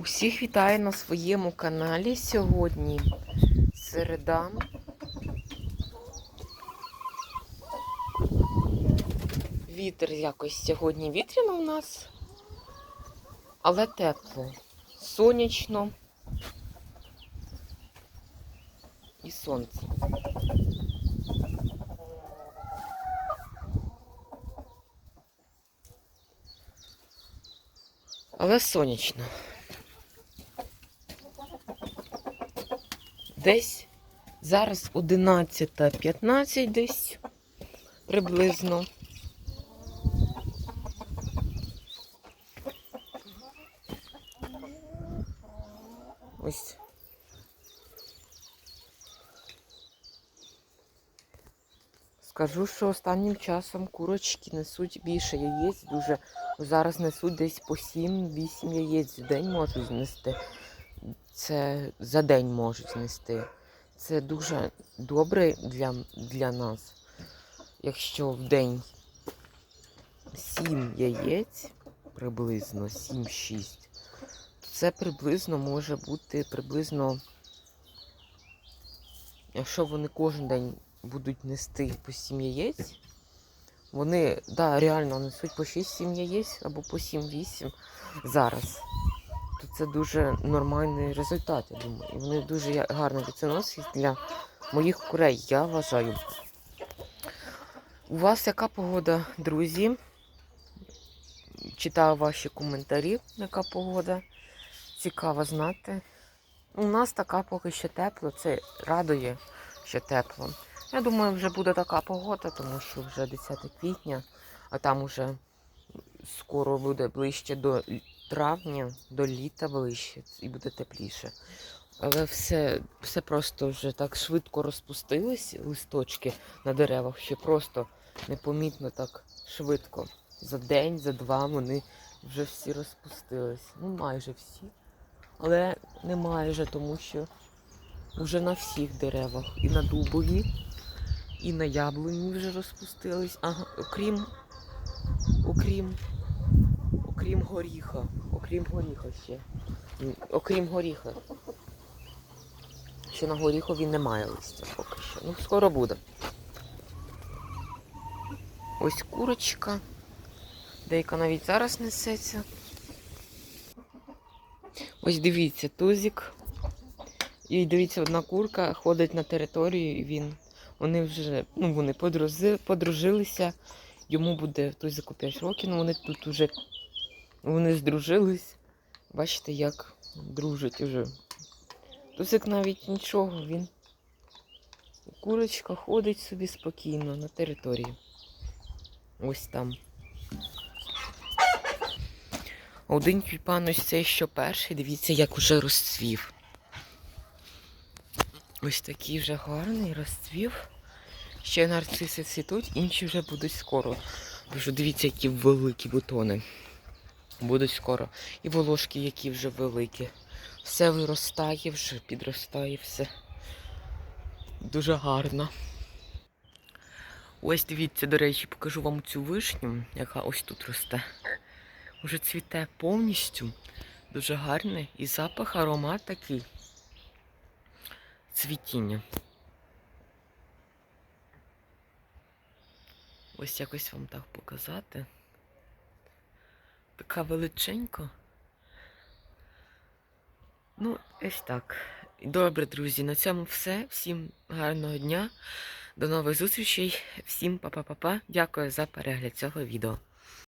Усіх вітаю на своєму каналі сьогодні. Середа. Вітер якось сьогодні вітряно у нас, але тепло, сонячно і сонце. Але сонячно. Десь зараз 11.15 десь приблизно. Ось. Скажу, що останнім часом курочки несуть більше яєць, дуже зараз несуть десь по 7-8 яєць в день можуть знести. Це за день можуть знести. Це дуже добре для, для нас. Якщо в день 7 яєць, приблизно 7-6, то це приблизно може бути приблизно, якщо вони кожен день будуть нести по 7 яєць, вони да, реально несуть по 6-7 яєць або по 7-8 зараз. То це дуже нормальний результат, я думаю. І вони дуже гарно відносять для моїх курей, я вважаю. У вас яка погода, друзі? Читаю ваші коментарі, яка погода. Цікаво знати. У нас така поки що тепло, це радує, що тепло. Я думаю, вже буде така погода, тому що вже 10 квітня, а там уже скоро буде ближче до травня, до літа ближче і буде тепліше. Але все, все просто вже так швидко розпустились листочки на деревах, що просто непомітно так швидко. За день, за два вони вже всі розпустились. Ну, майже всі. Але не майже, тому що вже на всіх деревах. І на дубові, і на яблуні вже розпустились. Ага, окрім, окрім, окрім горіха. Окрім горіха ще. Окрім горіха. Ще на горіхові немає листя поки що. Ну, скоро буде. Ось курочка. Деяка навіть зараз несеться. Ось дивіться, тузик. І дивіться, одна курка ходить на територію, і він. Вони вже, ну, вони подружилися. Йому буде тузику 5 років, ну вони тут уже вони здружились. Бачите, як дружать уже. Тузик навіть нічого, він. Курочка ходить собі спокійно на території. Ось там. Один тюльпан ось цей, що перший, дивіться, як уже розцвів. Ось такий вже гарний розцвів. Ще нарциси цвітуть, інші вже будуть скоро. Ж дивіться, які великі бутони. Будуть скоро. І волошки, які вже великі. Все виростає, вже підростає все. Дуже гарно. Ось дивіться, до речі, покажу вам цю вишню, яка ось тут росте. Уже цвіте повністю. Дуже гарний. І запах, аромат такий. Цвітіння. Ось якось вам так показати. Така величенька. Ну, ось так. Добре, друзі, на цьому все. Всім гарного дня. До нових зустрічей. Всім па-па-па-па. Дякую за перегляд цього відео.